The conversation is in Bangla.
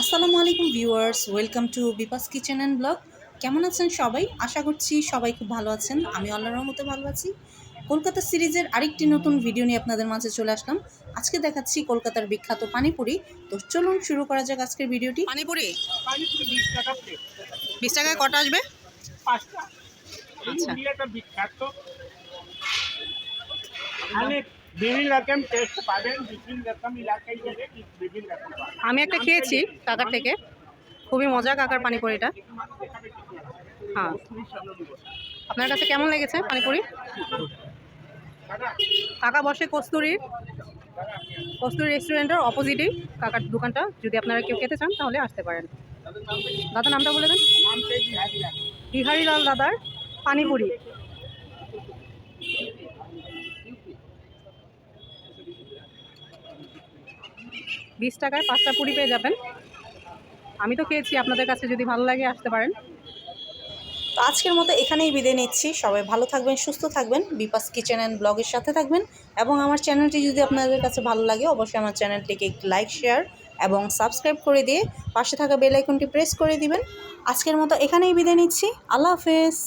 আসসালামু আলাইকুম viewers welcome to Bipa's kitchen and blog. কেমন আছেন সবাই? আশা করছি সবাই খুব ভালো আছেন। আমি আল্লাহর রহমতে ভালো আছি। কলকাতা সিরিজের আরেকটি নতুন ভিডিও নিয়ে আপনাদের মাঝে চলে আসলাম। আজকে দেখাচ্ছি কলকাতার বিখ্যাত পানিপুরি। তো চলুন শুরু করা যাক আজকের ভিডিওটি। পানিপুরি? বিশ টাকা টাকায় কটা আসবে? পাঁচটা। আচ্ছা। বিখ্যাত। বিভিন্ন রকম টেস্ট পাবেন বিভিন্ন রকম এলাকায় গেলে বিভিন্ন রকম আমি একটা খেয়েছি কাকার থেকে। খুবই মজা কাকার পানিপুরিটা হ্যাঁ। আপনার কাছে কেমন লেগেছে পানিপুরি? কাকা বসে কস্তুরির কস্তুরি রেস্টুরেন্টের অপোজিটেই কাকার দোকানটা। যদি আপনারা কেউ খেতে চান তাহলে আসতে পারেন। দাদা নামটা বলে দেন। বিহারিলাল দাদার পানিপুরি। বিশ টাকায় পাঁচটা পুরি পেয়ে যাবেন। আমি তো খেয়েছি, আপনাদের কাছে যদি ভালো লাগে আসতে পারেন। তো আজকের মতো এখানেই বিদায় নিচ্ছি। সবাই ভালো থাকবেন, সুস্থ থাকবেন। বিপাস কিচেন অ্যান্ড ব্লগের সাথে থাকবেন। এবং আমার চ্যানেলটি যদি আপনাদের কাছে ভালো লাগে, অবশ্যই আমার চ্যানেলটিকে একটু লাইক, শেয়ার এবং সাবস্ক্রাইব করে দিয়ে পাশে থাকা বেল আইকনটি প্রেস করে দিবেন। আজকের মতো এখানেই বিদায় নিচ্ছি। আল্লাহ হাফেজ।